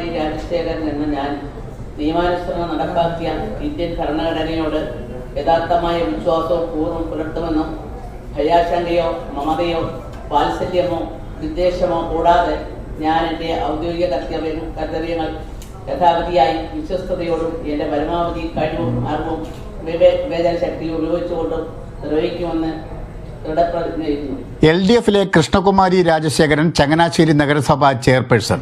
കൃഷ്ണകുമാരി രാജശേഖരൻ എന്ന ഞാൻ നിയമാനുസരണം നടപ്പാക്കിയ ഇന്ത്യൻ ഭരണഘടനയോട് യഥാർത്ഥമായ വിശ്വാസവും പൂർവം പുലർത്തുമെന്നും ഭയാശങ്കയോ മമതയോ വാത്സല്യമോ വിദ്വേഷമോ കൂടാതെ ഞാൻ എന്റെ ഔദ്യോഗിക കർത്തവ്യം കർത്തവ്യങ്ങൾ യഥാവിധിയായി വിശ്വസ്തയോടും എന്റെ പരമാവധി കഴിവും അറിവും വിവേ വിവേചന ശക്തിയും ഉപയോഗിച്ചുകൊണ്ടും നിർവഹിക്കുമെന്ന് എൽ ഡി എഫിലെ കൃഷ്ണകുമാരി രാജശേഖരൻ ചങ്ങനാശ്ശേരി നഗരസഭാ ചെയർപേഴ്സൺ.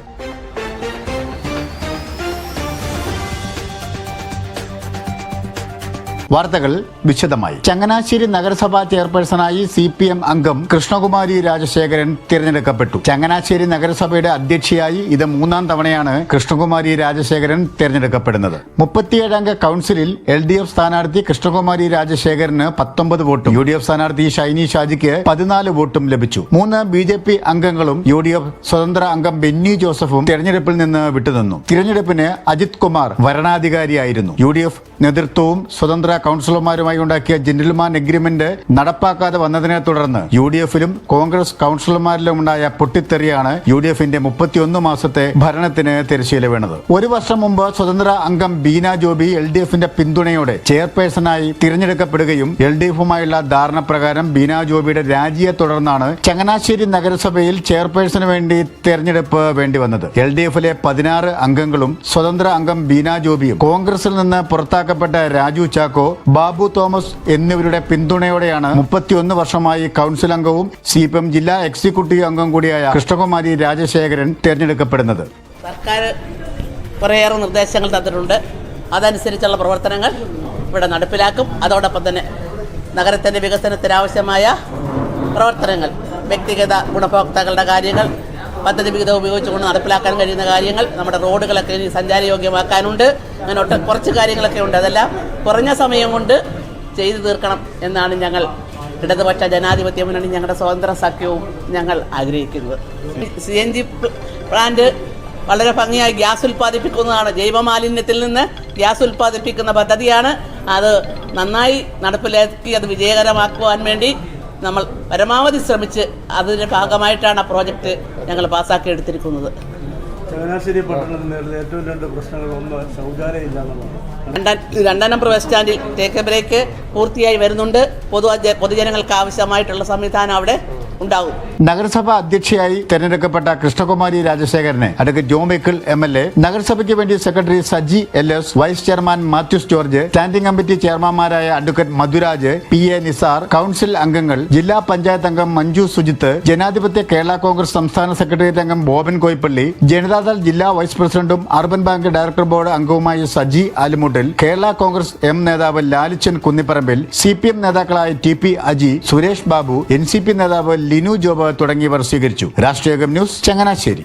വാർത്തകൾ വിശദമായി. ചങ്ങനാശ്ശേരി നഗരസഭാ ചെയർപേഴ്സണായി സി പി എം അംഗം കൃഷ്ണകുമാരി രാജശേഖരൻ തിരഞ്ഞെടുക്കപ്പെട്ടു. ചങ്ങനാശ്ശേരി നഗരസഭയുടെ അധ്യക്ഷയായി ഇത് മൂന്നാം തവണയാണ് കൃഷ്ണകുമാരി രാജശേഖരൻ തിരഞ്ഞെടുക്കപ്പെടുന്നത്. മുപ്പത്തിയേഴംഗ കൗൺസിലിൽ എൽ ഡി എഫ് സ്ഥാനാർത്ഥി കൃഷ്ണകുമാരി രാജശേഖരന് പത്തൊമ്പത് വോട്ടും യു ഡി എഫ് സ്ഥാനാർത്ഥി ഷൈനി ഷാജിക്ക് പതിനാല് വോട്ടും ലഭിച്ചു. മൂന്ന് ബി ജെ പി അംഗങ്ങളും യു ഡി എഫ് സ്വതന്ത്ര അംഗം ബെന്നി ജോസഫും തിരഞ്ഞെടുപ്പിൽ നിന്ന് വിട്ടുനിന്നു. തിരഞ്ഞെടുപ്പിന് അജിത് കുമാർ വരണാധികാരിയായിരുന്നു. യു ഡി എഫ് നേതൃത്വവും സ്വതന്ത്ര കൗൺസിലർമാരുമായി ഉണ്ടാക്കിയ ജെന്റിൽമാൻ എഗ്രിമെന്റ് നടപ്പാക്കാതെ വന്നതിനെ തുടർന്ന് യു ഡി എഫിലും കോൺഗ്രസ് കൗൺസിലർമാരിലും ഉണ്ടായ പൊട്ടിത്തെറിയാണ് യു ഡി എഫിന്റെ മുപ്പത്തിയൊന്ന് മാസത്തെ ഭരണത്തിന് തിരശ്ശീല വീണത് ഒരു വർഷം മുമ്പ് സ്വതന്ത്ര അംഗം ബീന ജോബി എൽ ഡി എഫിന്റെ പിന്തുണയോടെ ചെയർപേഴ്സണായി തിരഞ്ഞെടുക്കപ്പെടുകയും എൽ ഡി എഫുമായുള്ള ധാരണ പ്രകാരം ബീന ജോബിയുടെ രാജിയെ തുടർന്നാണ് ചങ്ങനാശ്ശേരി നഗരസഭയിൽ ചെയർപേഴ്സന് വേണ്ടി തെരഞ്ഞെടുപ്പ് വേണ്ടി വന്നത് എൽ ഡി എഫിലെ പതിനാറ് അംഗങ്ങളും സ്വതന്ത്ര അംഗം ബീന ജോബിയും കോൺഗ്രസിൽ നിന്ന് പുറത്താക്കപ്പെട്ട രാജു ചാക്കോ ബാബു തോമസ് എന്നിവരുടെ പിന്തുണയോടെയാണ് മുപ്പത്തിയൊന്ന് വർഷമായി കൗൺസിൽ അംഗവും സി പി എം ജില്ലാ എക്സിക്യൂട്ടീവ് അംഗം കൂടിയായ കൃഷ്ണകുമാരി രാജശേഖരൻ തെരഞ്ഞെടുക്കപ്പെടുന്നത്. സർക്കാർ കുറേയേറെ നിർദ്ദേശങ്ങൾ തന്നിട്ടുണ്ട്. അതനുസരിച്ചുള്ള പ്രവർത്തനങ്ങൾ ഇവിടെ നടപ്പിലാക്കും. അതോടൊപ്പം തന്നെ നഗരത്തിന്റെ വികസനത്തിനാവശ്യമായ പ്രവർത്തനങ്ങൾ വ്യക്തിഗത ഗുണഭോക്താക്കളുടെ കാര്യങ്ങൾ പദ്ധതി വിഹിതം ഉപയോഗിച്ചുകൊണ്ട് നടപ്പിലാക്കാൻ കഴിയുന്ന കാര്യങ്ങൾ നമ്മുടെ റോഡുകളൊക്കെ ഇനി സഞ്ചാരയോഗ്യമാക്കാനുണ്ട്. അങ്ങനെ ഒട്ട കുറച്ച് കാര്യങ്ങളൊക്കെ ഉണ്ട്. അതെല്ലാം കുറഞ്ഞ സമയം കൊണ്ട് ചെയ്തു തീർക്കണം എന്നാണ് ഞങ്ങൾ ഇടതുപക്ഷ ജനാധിപത്യ മുന്നണി ഞങ്ങളുടെ സ്വതന്ത്ര സഖ്യവും ഞങ്ങൾ ആഗ്രഹിക്കുന്നത്. സി എൻ ജി പ്ലാന്റ് വളരെ ഭംഗിയായി ഗ്യാസ് ഉൽപ്പാദിപ്പിക്കുന്നതാണ്. ജൈവമാലിന്യത്തിൽ നിന്ന് ഗ്യാസ് ഉൽപ്പാദിപ്പിക്കുന്ന പദ്ധതിയാണ്. അത് നന്നായി നടപ്പിലാക്കി അത് വിജയകരമാക്കുവാൻ വേണ്ടി നമ്മൾ പരമാവധി ശ്രമിച്ച് അതിന്റെ ഭാഗമായിട്ടാണ് ആ പ്രോജക്റ്റ് ഞങ്ങൾ പാസ്സാക്കി എടുത്തിരിക്കുന്നത് ചങ്ങനാശ്ശേരി പട്ടണത്തിൽ നേരിടുന്ന ഏറ്റവും രണ്ട് പ്രശ്നങ്ങൾ ഒന്ന് ശൗചാലയം ഇല്ല എന്നുള്ളതാണ് രണ്ടാം രണ്ടാം നമ്പർ ബസ് സ്റ്റാൻഡിൽ ടേക്ക് ബ്രേക്ക് പൂർത്തിയായി വരുന്നുണ്ട്. പൊതു പൊതുജനങ്ങൾക്ക് ആവശ്യമായിട്ടുള്ള സംവിധാനം അവിടെ ഉണ്ടാകും നഗരസഭ അധ്യക്ഷയായി തെരഞ്ഞെടുക്കപ്പെട്ട കൃഷ്ണകുമാരി രാജശേഖരനെ അടുക്ക Jo Michael M L A നഗരസഭയ്ക്ക് വേണ്ടി secretary Saji L S vice chairman Mathews George standing committee ചെയർമാൻമാരായ advocate Madhuraj P A Nisar council അംഗങ്ങൾ ജില്ലാ പഞ്ചായത്ത് അംഗം മഞ്ജു സുജിത്ത് ജനാധിപത്യ കേരള കോൺഗ്രസ് സംസ്ഥാന സെക്രട്ടേറിയറ്റ് അംഗം ബോബൻ കോയിപ്പള്ളി ജനതാദൾ ജില്ലാ വൈസ് പ്രസിഡന്റും അർബൻ ബാങ്ക് ഡയറക്ടർ ബോർഡ് അംഗവുമായ സജി ആലുമുട്ടിൽ കേരള കോൺഗ്രസ് എം നേതാവ് Lalichan Kunnipparambil C P M നേതാക്കളായ T P Aji Suresh Babu N C P നേതാവ് ലിനു ജോബ് തുടങ്ങിയവർ സ്വീകരിച്ചു. രാഷ്ട്രീയ ന്യൂസ് ചങ്ങനാശ്ശേരി.